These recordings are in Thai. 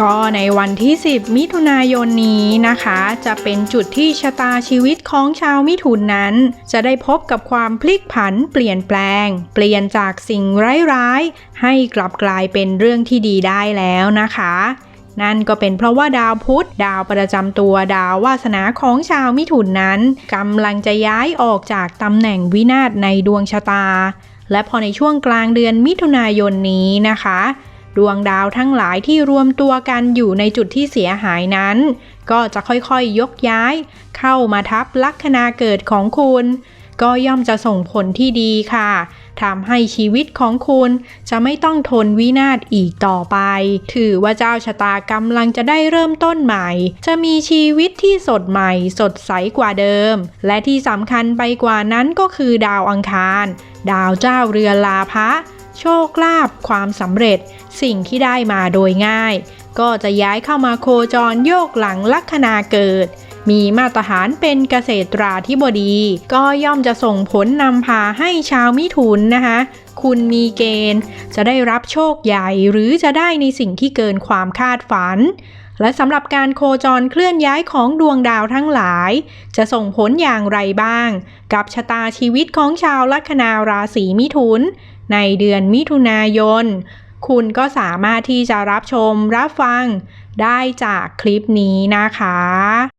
ก็ในวันที่ 10 มิถุนายนนี้นะคะ จะเป็นจุดที่ชะตาชีวิตของชาวมิถุนนั้น จะได้พบกับความพลิกผันเปลี่ยนแปลง เปลี่ยนจากสิ่งร้ายๆ ให้กลับกลายเป็นเรื่องที่ดีได้แล้วนะคะนั่นก็เป็นเพราะว่าดาวพุธดาวประจำตัวดาววาสนาของชาวมิถุนนั้นกำลังจะย้ายออกจากตำแหน่งวินาศในดวงชะตา และพอในช่วงกลางเดือนมิถุนายนนี้นะคะ ดวงดาวทั้งหลายที่รวมตัวกันอยู่ในจุดที่เสียหายนั้น ก็จะค่อยๆยกย้าย เข้ามาทับลัคนาเกิดของคุณ ก็ย่อมจะส่งผลที่ดีค่ะทำให้ชีวิตของคุณจะไม่ต้องทนวินาศอีกต่อไป ถือว่าเจ้าชะตากำลังจะได้เริ่มต้นใหม่ จะมีชีวิตที่สดใหม่ สดใสกว่าเดิม และที่สำคัญไปกว่านั้นก็คือดาวอังคาร ดาวเจ้าเรือลาภะ โชคลาภความสำเร็จ สิ่งที่ได้มาโดยง่าย ก็จะย้ายเข้ามาโคจรโยกหลังลัคนาเกิด มีมาตรฐานเป็นเกษตราธิบดี ก็ย่อมจะส่งผลนำพาให้ชาวมิถุนนะคะ คุณมีเกณฑ์ จะได้รับโชคใหญ่หรือจะได้ในสิ่งที่เกินความคาดฝันและสำหรับการโคจรเคลื่อนย้ายของดวงดาวทั้งหลาย จะส่งผลอย่างไรบ้าง กับชะตาชีวิตของชาวลัคนาราศีมิถุน ในเดือนมิถุนายน คุณก็สามารถที่จะรับชมรับฟังได้จากคลิปนี้นะคะ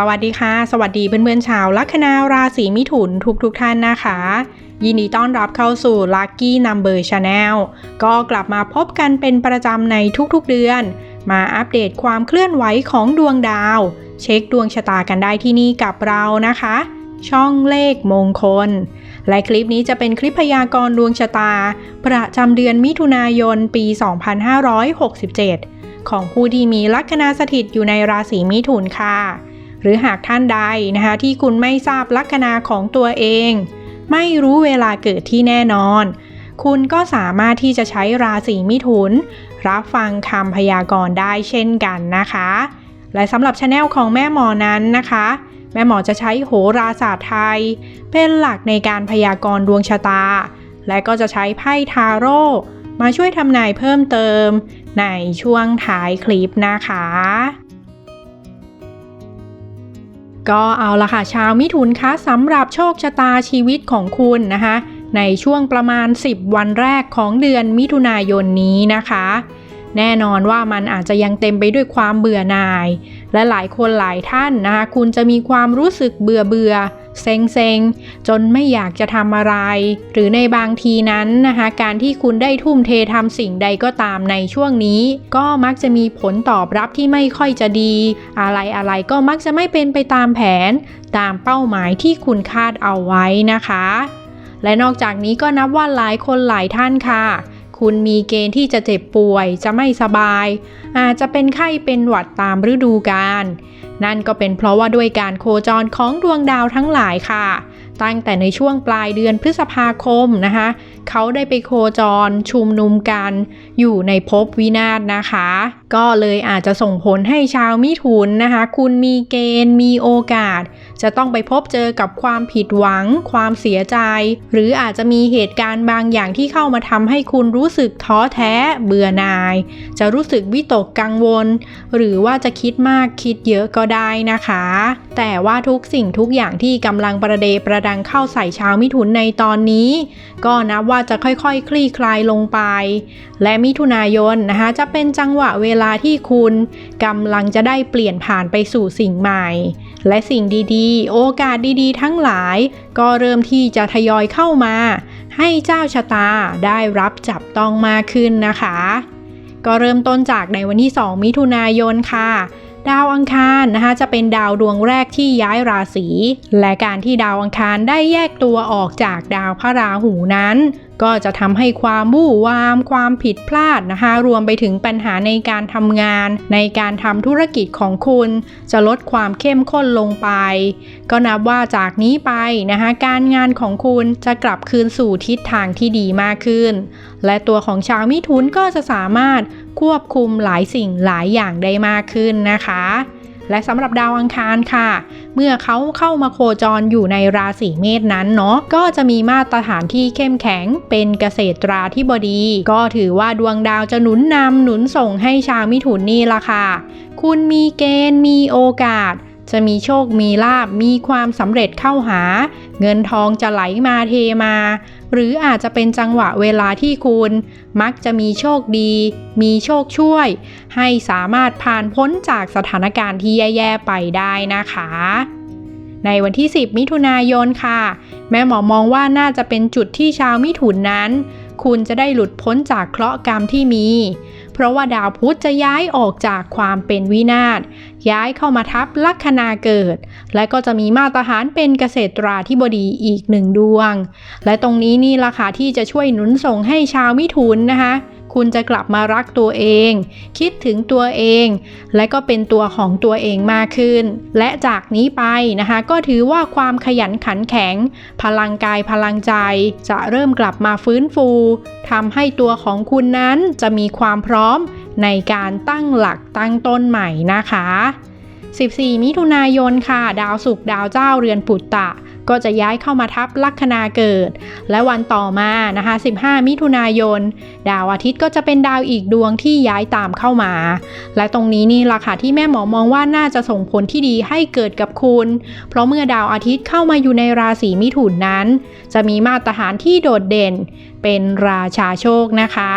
สวัสดีค่ะ สวัสดีเพื่อนๆชาวลัคนาราศีมิถุนทุกๆทท่านนะคะ ยินดีต้อนรับเข้าสู่ Lucky Number Channel ก็กลับมาพบกันเป็นประจำในทุกๆเดือน มาอัปเดตความเคลื่อนไหวของดวงดาว เช็คดวงชะตากันได้ที่นี่กับเรานะคะ ช่องเลขมงคล และคลิปนี้จะเป็นคลิปพยากรณ์ดวงชะตา ประจำเดือนมิถุนายนปี 2567 ของผู้ที่มีลัคนาสถิตอยู่ในราศีมิถุนค่ะ รือหากท่านใดนะคะที่คุณไม่ทราบลัคนาของตัวเอง ไม่รู้เวลาเกิดที่แน่นอน คุณก็สามารถที่จะใช้ราศีมิถุน รับฟังคำพยากรณ์ได้เช่นกันนะคะ และสำหรับช anel ของแม่หมอนั้นนะคะ แม่หมอจะใช้โหราศาสตร์ไทย เป็นหลักในการพยากรณ์ดวงชะตา และก็จะใช้ไพ่ทาโร่มาช่วยทำนายเพิ่มเติมในช่วงท้ายคลิปนะคะ ก็เอาละค่ะ ชาวมิถุนคะสำหรับโชคชะตาชีวิตของคุณนะคะ ในช่วงประมาณ 10 วันแรกของเดือนมิถุนายนนี้นะคะ แน่นอนว่ามันอาจจะยังเต็มไปด้วยความเบื่อหน่าย และหลายคนหลายท่านนะคะ คุณจะมีความรู้สึกเบื่อเบื่อเเซ็งๆ จนไม่อยากจะทำอะไร หรือในบางทีนั้นนะคะ การที่คุณได้ทุ่มเททำสิ่งใดก็ตามในช่วงนี้ ก็มักจะมีผลตอบรับที่ไม่ค่อยจะดี อะไรอะไรก็มักจะไม่เป็นไปตามแผน ตามเป้าหมายที่คุณคาดเอาไว้นะคะ และนอกจากนี้ก็นับว่าหลายคนหลายท่านค่ะคุณมีเกณฑ์ที่จะเจ็บป่วย จะไม่สบาย อาจจะเป็นไข้เป็นหวัดตามฤดูกาล นั่นก็เป็นเพราะว่าด้วยการโคจรของดวงดาวทั้งหลายค่ะ ตั้งแต่ในช่วงปลายเดือนพฤษภาคมนะคะ เขาได้ไปโคจรชุมนุมกันอยู่ในภพวินาศนะคะ ก็เลยอาจจะส่งผลให้ชาวมิถุนนะคะ คุณมีเกณฑ์มีโอกาส จะต้องไปพบเจอกับความผิดหวัง ความเสียใจ หรืออาจจะมีเหตุการณ์บางอย่างที่เข้ามาทำให้คุณรู้สึกท้อแท้เบื่อหน่าย จะรู้สึกวิตกกังวล หรือว่าจะคิดมากคิดเยอะก็ได้นะคะ แต่ว่าทุกสิ่งทุกอย่างที่กำลังประเดประดังเข้าใส่ชาวมิถุนในตอนนี้ ก็นับว่าจะค่อยๆคลี่คลายลงไป และมิถุนายนนะคะจะเป็นจังหวะเวลาที่คุณกำลังจะได้เปลี่ยนผ่านไปสู่สิ่งใหม่ และสิ่งดีๆ โอกาสดีๆ ทั้งหลาย ก็เริ่มที่จะทยอยเข้ามา ให้เจ้าชะตาได้รับจับต้องมากขึ้นนะคะ ก็เริ่มต้นจากในวันที่ 2 มิถุนายนค่ะ ดาวอังคารนะคะจะเป็นดาวดวงแรกที่ย้ายราศีและการที่ดาวอังคารได้แยกตัวออกจากดาวพระราหูนั้น ก็จะทำให้ความบู่วามความผิดพลาดนะคะ รวมไปถึงปัญหาในการทำงาน ในการทำธุรกิจของคุณ จะลดความเข้มข้นลงไป ก็นับว่าจากนี้ไปนะคะ การงานของคุณจะกลับคืนสู่ทิศทางที่ดีมากขึ้น และตัวของชาวมิถุนก็จะสามารถควบคุมหลายสิ่งหลายอย่างได้มากขึ้นนะคะ และสำหรับดาวอังคารค่ะ เมื่อเขาเข้ามาโคจรอยู่ในราศีเมษนั้นเนาะก็จะมีมาตรฐานที่เข้มแข็งเป็นเกษตราธิบดี ก็ถือว่าดวงดาวจะหนุนนำหนุนส่งให้ชาวมิถุนนี่ละค่ะ คุณมีเกณฑ์มีโอกาส จะมีโชคมีลาบมีความสำเร็จเข้าหา เงินทองจะไหลมาเทมา หรืออาจจะเป็นจังหวะเวลาที่คุณ มักจะมีโชคดี มีโชคช่วย ให้สามารถผ่านพ้นจากสถานการณ์ที่แย่ๆไปได้นะคะในวันที่ 10 มิถุนายนค่ะ แม่หมอมองว่าน่าจะเป็นจุดที่ชาวมิถุนนั้น คุณจะได้หลุดพ้นจากเคราะห์กรรมที่มี เพราะว่าดาวพุธจะย้ายออกจากความเป็นวินาศย้ายเข้ามาทับลัคนาเกิด และก็จะมีมาตรฐานเป็นเกษตราธิบดีอีกหนึ่งดวง และตรงนี้นี่ราคาที่จะช่วยหนุนส่งให้ชาวมิถุนนะคะคุณจะกลับมารักตัวเอง คิดถึงตัวเอง และก็เป็นตัวของตัวเองมากขึ้น และจากนี้ไปนะคะ ก็ถือว่าความขยันขันแข็ง พลังกายพลังใจ จะเริ่มกลับมาฟื้นฟูทำให้ตัวของคุณนั้นจะมีความพร้อมในการตั้งหลักตั้งต้นใหม่นะคะ 14 มิถุนายนค่ะ ดาวศุกร์ดาวเจ้าเรือนปุตตะ ก็จะย้ายเข้ามาทับลัคนาเกิด และวันต่อมานะคะ 15 มิถุนายน ดาวอาทิตย์ก็จะเป็นดาวอีกดวงที่ย้ายตามเข้ามา และตรงนี้นี่ราคาที่แม่หมอมองว่าน่าจะส่งผลที่ดีให้เกิดกับคุณ เพราะเมื่อดาวอาทิตย์เข้ามาอยู่ในราศีมิถุนนั้น จะมีมาตรฐานที่โดดเด่น เป็นราชาโชคนะคะ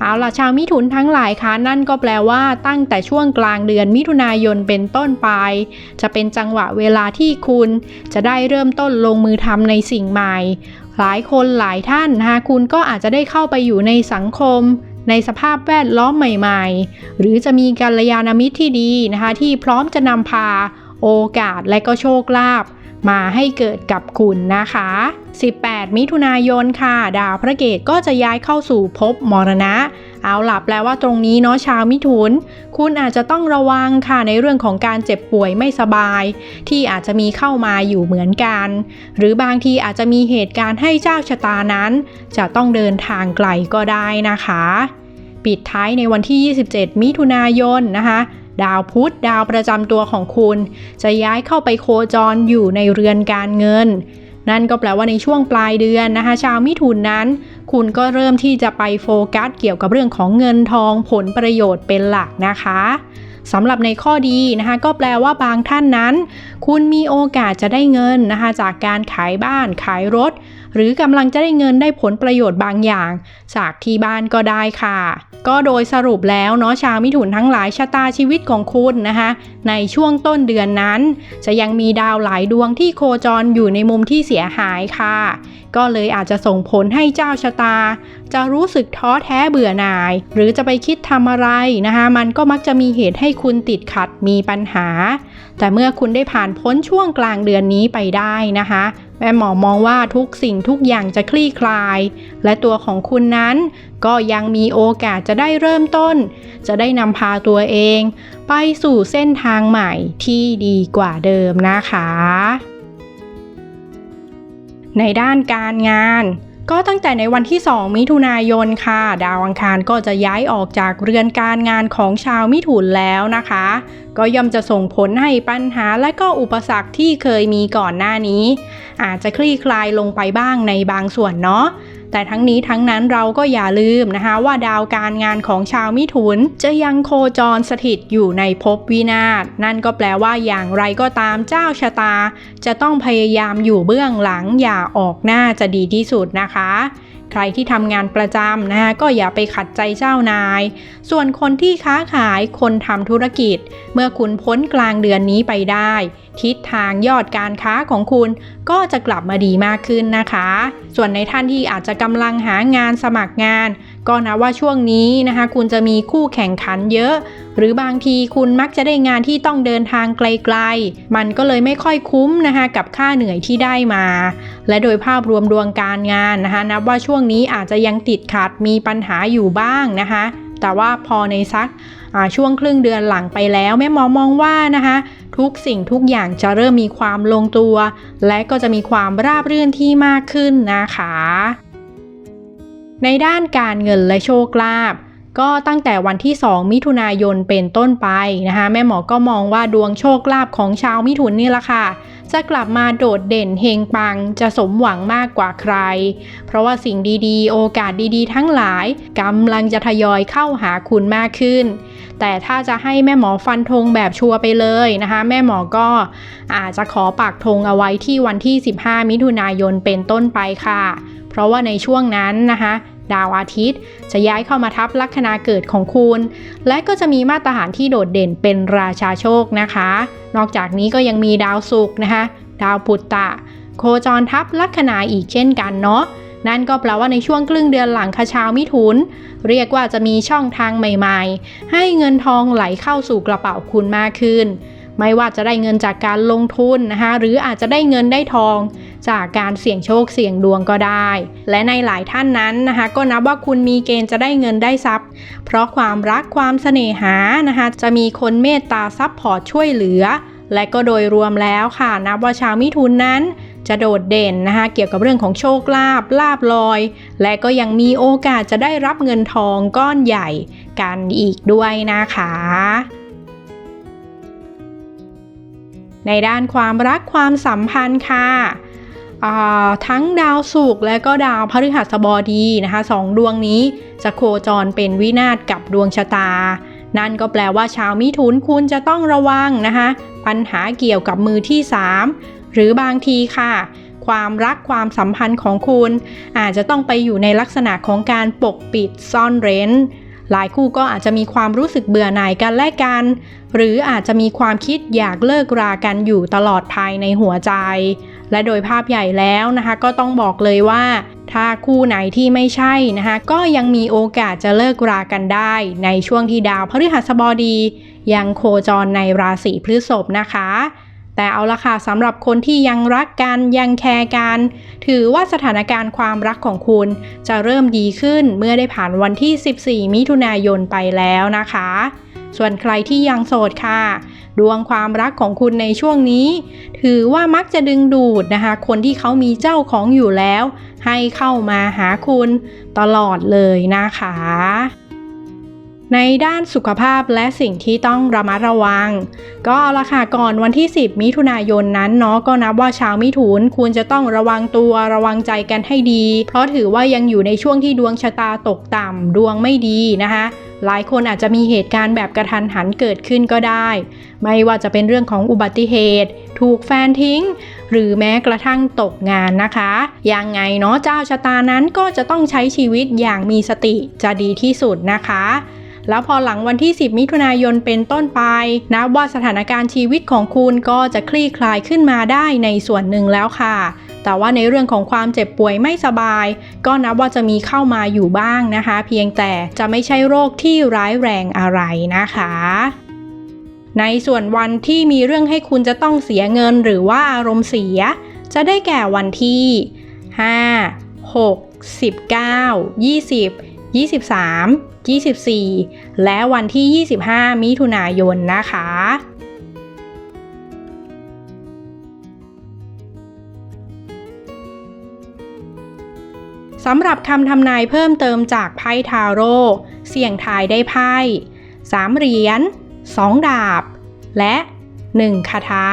เอาล่ะชาวมิถุนทั้งหลายคะนั่นก็แปลว่าตั้งแต่ช่วงกลางเดือนมิถุนายนเป็นต้นไป จะเป็นจังหวะเวลาที่คุณ จะได้เริ่มต้นลงมือทำในสิ่งใหม่ หลายคนหลายท่านนะคะคุณก็อาจจะได้เข้าไปอยู่ในสังคม ในสภาพแวดล้อมใหม่ ๆ หรือจะมีกัลยาณมิตรที่ดีนะคะที่พร้อมจะนำพา โอกาสและก็โชคลาภ มาให้เกิดกับคุณนะคะ 18 มิถุนายนค่ะ ดาวพระเกตก็จะย้ายเข้าสู่ภพมรณะ เอาล่ะแปลว่าตรงนี้เนาะชาวมิถุน คุณอาจจะต้องระวังค่ะในเรื่องของการเจ็บป่วยไม่สบาย ที่อาจจะมีเข้ามาอยู่เหมือนกัน หรือบางทีอาจจะมีเหตุการณ์ให้เจ้าชะตานั้น จะต้องเดินทางไกลก็ได้นะคะ ปิดท้ายในวันที่ 27 มิถุนายนนะคะ ดาวพุธดาวประจำตัวของคุณ จะย้ายเข้าไปโคจรอยู่ในเรือนการเงิน นั่นก็แปลว่าในช่วงปลายเดือนนะคะ ชาวมิถุนนั้น คุณก็เริ่มที่จะไปโฟกัสเกี่ยวกับเรื่องของเงินทองผลประโยชน์เป็นหลักนะคะ สำหรับในข้อดีนะคะก็แปลว่าบางท่านนั้น คุณมีโอกาสจะได้เงินนะคะจากการขายบ้านขายรถ หรือกำลังจะได้เงินได้ผลประโยชน์บางอย่าง จากที่บ้านก็ได้ค่ะ ก็โดยสรุปแล้วเนาะชาวมิถุนทั้งหลายชะตาชีวิตของคุณนะคะ ในช่วงต้นเดือนนั้น จะยังมีดาวหลายดวงที่โคจรอยู่ในมุมที่เสียหายค่ะ ก็เลยอาจจะส่งผลให้เจ้าชะตา จะรู้สึกท้อแท้เบื่อหน่าย หรือจะไปคิดทำอะไรนะคะ มันก็มักจะมีเหตุให้คุณติดขัดมีปัญหา แต่เมื่อคุณได้ผ่านพ้นช่วงกลางเดือนนี้ไปได้นะคะ แม่หมอมองว่าทุกสิ่งทุกอย่างจะคลี่คลาย และตัวของคุณนั้น ก็ยังมีโอกาสจะได้เริ่มต้น จะได้นำพาตัวเอง ไปสู่เส้นทางใหม่ที่ดีกว่าเดิมนะคะ ในด้านการงาน ก็ตั้งแต่ในวันที่ 2 มิถุนายนค่ะ ดาวอังคารก็จะย้ายออกจากเรือนการงานของชาวมิถุนแล้วนะคะ ก็ย่อมจะส่งผลให้ปัญหาและก็อุปสรรคที่เคยมีก่อนหน้านี้ อาจจะคลี่คลายลงไปบ้างในบางส่วนเนาะ แต่ทั้งนี้ทั้งนั้นเราก็อย่าลืมนะคะว่าดาวการงานของชาวมิถุน จะยังโคจรสถิตอยู่ในภพวินาศนั่นก็แปลว่าอย่างไรก็ตามเจ้าชะตา จะต้องพยายามอยู่เบื้องหลังอย่าออกหน้าจะดีที่สุดนะคะ ใครที่ทำงานประจำนะคะก็อย่าไปขัดใจเจ้านาย ส่วนคนที่ค้าขายคนทำธุรกิจ เมื่อคุณพ้นกลางเดือนนี้ไปได้ ทิศทางยอดการค้าของคุณก็จะกลับมาดีมากขึ้นนะคะ ส่วนในท่านที่อาจจะกำลังหางานสมัครงาน ก็นะว่าช่วงนี้นะคะ คุณจะมีคู่แข่งขันเยอะ หรือบางทีคุณมักจะได้งานที่ต้องเดินทางไกลๆ มันก็เลยไม่ค่อยคุ้มนะคะกับค่าเหนื่อยที่ได้มา และโดยภาพรวมดวงการงานนะคะ นับว่าช่วงนี้อาจจะยังติดขัดมีปัญหาอยู่บ้างนะคะ แต่ว่าพอในสักช่วงครึ่งเดือนหลังไปแล้วแม่หมอมองว่านะคะ ทุกสิ่งทุกอย่างจะเริ่มมีความลงตัว และก็จะมีความราบรื่นที่มากขึ้นนะคะ ในด้านการเงินและโชคลาภ ก็ตั้งแต่วันที่ 2 มิถุนายนเป็นต้นไปนะคะ แม่หมอก็มองว่าดวงโชคลาภของชาวมิถุนนี่แหละค่ะ จะกลับมาโดดเด่นเฮงปังจะสมหวังมากกว่าใคร เพราะว่าสิ่งดีๆ โอกาสดีๆ ทั้งหลายกำลังจะทยอยเข้าหาคุณมากขึ้น แต่ถ้าจะให้แม่หมอฟันธงแบบชัวร์ไปเลยนะคะ แม่หมอก็อาจจะขอปักธงเอาไว้ที่วันที่ 15 มิถุนายนเป็นต้นไปค่ะ เพราะว่าในช่วงนั้นนะคะ ดาวอาทิตย์ จะย้ายเข้ามาทับลัคนาเกิดของคุณ และก็จะมีมาตรฐานที่โดดเด่นเป็นราชาโชคนะคะ นอกจากนี้ก็ยังมีดาวศุกร์นะคะ ดาวปุตตะ โคจรทับลัคนาอีกเช่นกันเนาะนั่นก็แปลว่าในช่วงครึ่งเดือนหลังคชาวมิถุน เรียกว่าจะมีช่องทางใหม่ๆ ให้เงินทองไหลเข้าสู่กระเป๋าคุณมากขึ้น ไม่ว่าจะได้เงินจากการลงทุนนะคะหรืออาจจะได้เงินได้ทอง จากการเสี่ยงโชคเสี่ยงดวงก็ได้ และในหลายท่านนั้นนะคะ ก็นับว่าคุณมีเกณฑ์จะได้เงินได้ทรัพย์ เพราะความรักความเสน่หานะคะ จะมีคนเมตตาซับพอร์ตช่วยเหลือ และก็โดยรวมแล้วค่ะ นับว่าชาวมิถุนนั้นจะโดดเด่นนะคะเกี่ยวกับเรื่องของโชคลาภลาบลอย และก็ยังมีโอกาสจะได้รับเงินทองก้อนใหญ่กันอีกด้วยนะคะ ในด้านความรักความสัมพันธ์ค่ะ ทั้งดาวศุกร์และก็ดาวพฤหัสบดีนะคะสองดวงนี้จะโคจรเป็นวินาศกับดวงชะตา นั่นก็แปลว่าชาวมิถุนคุณจะต้องระวังนะคะปัญหาเกี่ยวกับมือที่ 3 หรือบางทีค่ะ ความรักความสัมพันธ์ของคุณ อาจจะต้องไปอยู่ในลักษณะของการปกปิดซ่อนเร้นหลายคู่ก็อาจจะมีความรู้สึกเบื่อหน่ายกันและกัน หรืออาจจะมีความคิดอยากเลิกรากันอยู่ตลอดภายในหัวใจ และโดยภาพใหญ่แล้วนะคะ ก็ต้องบอกเลยว่า ถ้าคู่ไหนที่ไม่ใช่นะคะ ก็ยังมีโอกาสจะเลิกรากันได้ ในช่วงที่ดาวพฤหัสบดี ยังโคจรในราศีพฤษภนะคะแต่เอาละค่ะสำหรับคนที่ยังรักกันยังแคร์กัน ถือว่าสถานการณ์ความรักของคุณ จะเริ่มดีขึ้นเมื่อได้ผ่านวันที่ 14 มิถุนายนไปแล้วนะคะ ส่วนใครที่ยังโสดค่ะ ดวงความรักของคุณในช่วงนี้ ถือว่ามักจะดึงดูดนะคะ คนที่เขามีเจ้าของอยู่แล้ว ให้เข้ามาหาคุณตลอดเลยนะคะ ในด้านสุขภาพและสิ่งที่ต้องระมัดระวัง ก็เอาละค่ะก่อนวันที่ 10 มิถุนายนนั้นเนาะก็นับว่าชาวมิถุนควรจะต้องระวังตัวระวังใจกันให้ดี เพราะถือว่ายังอยู่ในช่วงที่ดวงชะตาตกต่ำดวงไม่ดีนะคะ หลายคนอาจจะมีเหตุการณ์แบบกระทันหันเกิดขึ้นก็ได้ ไม่ว่าจะเป็นเรื่องของอุบัติเหตุ ถูกแฟนทิ้ง หรือแม้กระทั่งตกงานนะคะ ยังไงเนาะเจ้าชะตานั้นก็จะต้องใช้ชีวิตอย่างมีสติจะดีที่สุดนะคะ แล้วพอหลังวันที่ 10 มิถุนายนเป็นต้นไป นับว่าสถานการณ์ชีวิตของคุณก็จะคลี่คลายขึ้นมาได้ในส่วนหนึ่งแล้วค่ะ แต่ว่าในเรื่องของความเจ็บป่วยไม่สบาย ก็นับว่าจะมีเข้ามาอยู่บ้างนะคะ เพียงแต่จะไม่ใช่โรคที่ร้ายแรงอะไรนะคะในส่วนวันที่มีเรื่องให้คุณจะต้องเสียเงินหรือว่าอารมณ์เสีย จะได้แก่วันที่ 5 6 19 20 23 24 และวันที่ 25 มิถุนายนนะคะ สำหรับคำทำนายเพิ่มเติมจากไพ่ทาโร่ เสี่ยงทายได้ไพ่3เหรียญ2ดาบ และ1คาถา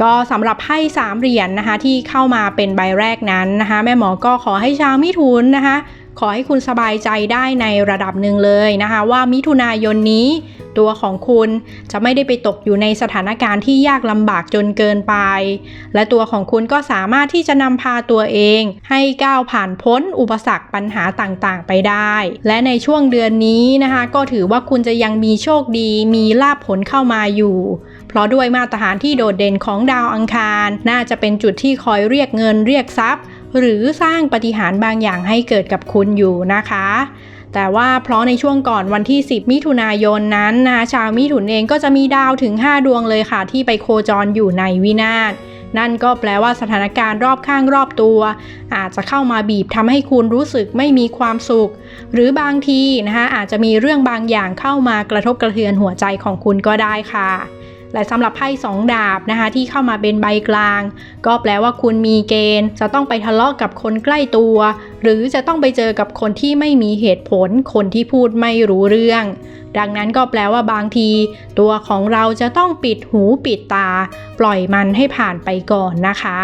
ก็สำหรับไพ่สามเหรียญนนะคะที่เข้ามาเป็นใบแรกนั้นนะคะแม่หมอก็ขอให้ชาวมิถุนนะคะ ขอให้คุณสบายใจได้ในระดับหนึ่งเลยนะคะ ว่ามิถุนายนนี้ ตัวของคุณ จะไม่ได้ไปตกอยู่ในสถานการณ์ที่ยากลำบากจนเกินไป และตัวของคุณก็สามารถที่จะนำพาตัวเอง ให้ก้าวผ่านพ้นอุปสรรคปัญหาต่างๆ ไปได้ และในช่วงเดือนนี้นะคะ ก็ถือว่าคุณจะยังมีโชคดี มีลาภผลเข้ามาอยู่ เพราะด้วยมาตรฐานที่โดดเด่นของดาวอังคาร น่าจะเป็นจุดที่คอยเรียกเงินเรียกทรัพย์ หรือสร้างปฏิหารบางอย่างให้เกิดกับคุณอยู่นะคะ แต่ว่าเพราะในช่วงก่อนวันที่ 10 มิถุนายนนั้นนะชาวมิถุนเองก็จะมีดาวถึง 5 ดวงเลยค่ะ ที่ไปโคจรอยู่ในวินาศนั่นก็แปลว่าสถานการณ์รอบข้างรอบตัว อาจจะเข้ามาบีบทำให้คุณรู้สึกไม่มีความสุข หรือบางทีนะคะอาจจะมีเรื่องบางอย่างเข้ามากระทบกระเทือนหัวใจของคุณก็ได้ค่ะและสำหรับไพ่สองดาบนะคะที่เข้ามาเป็นใบกลาง ก็แปลว่าคุณมีเกณฑ์ จะต้องไปทะเลาะกับคนใกล้ตัว หรือจะต้องไปเจอกับคนที่ไม่มีเหตุผล คนที่พูดไม่รู้เรื่อง ดังนั้นก็แปลว่าบางที ตัวของเราจะต้องปิดหูปิดตา ปล่อยมันให้ผ่านไปก่อนนะคะ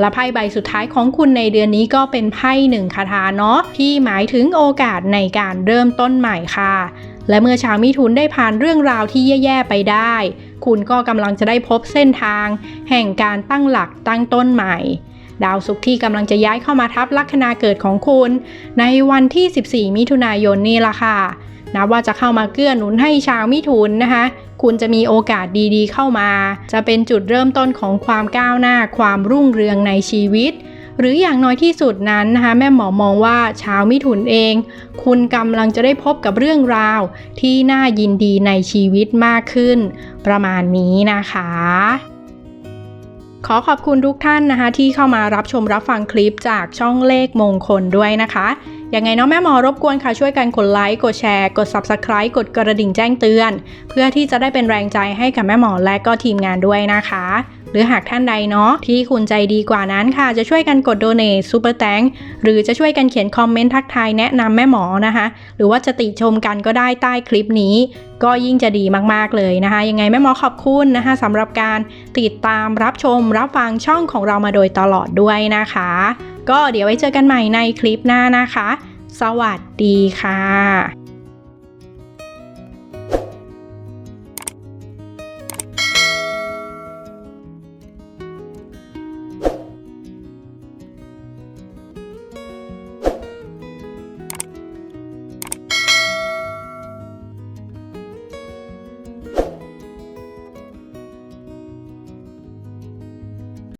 และไพ่ใบสุดท้ายของคุณในเดือนนี้ก็เป็นไพ่หนึ่งคาถาเนาะที่หมายถึงโอกาสในการเริ่มต้นใหม่ค่ะ และเมื่อชาวมิถุนได้ผ่านเรื่องราวที่แย่ๆไปได้ คุณก็กำลังจะได้พบเส้นทาง แห่งการตั้งหลักตั้งต้นใหม่ ดาวศุกร์ที่กำลังจะย้ายเข้ามาทับลัคนาเกิดของคุณ ในวันที่ 14 มิถุนายนนี่ละค่ะนับว่าจะเข้ามาเกื้อหนุนให้ชาวมิถุนนะคะ คุณจะมีโอกาสดีๆ เข้ามา จะเป็นจุดเริ่มต้นของความก้าวหน้าความรุ่งเรืองในชีวิต หรืออย่างน้อยที่สุดนั้นนะคะแม่หมอมองว่าชาวมิถุนเอง คุณกำลังจะได้พบกับเรื่องราว ที่น่ายินดีในชีวิตมากขึ้น ประมาณนี้นะคะ ขอขอบคุณทุกท่านนะคะ ที่เข้ามารับชมรับฟังคลิปจากช่องเลขมงคลด้วยนะคะยังไงเนาะแม่หมอรบกวนค่ะช่วยกันกดไลค์กดแชร์ กด Subscribe กดกระดิ่งแจ้งเตือน เพื่อที่จะได้เป็นแรงใจให้กับแม่หมอและก็ทีมงานด้วยนะคะ หรือหากท่านใดเนาะที่คุณใจดีกว่านั้นค่ะ จะช่วยกันกด Donate Super t h a n k หรือจะช่วยกันเขียนคอมเมนต์ทักทายแนะนำแม่หมอนะคะ หรือว่าจะติชมกันก็ได้ใต้คลิปนี้ ก็ยิ่งจะดีมากๆเลยนะคะ ยังไงแม่หมอขอบคุณนะคะสำหรับการติดตามรับชมรับฟังช่องของเรามาโดยตลอดด้วยนะคะ ก็เดี๋ยวไว้เจอกันใหม่ในคลิปหน้านะคะ สวัสดีค่ะ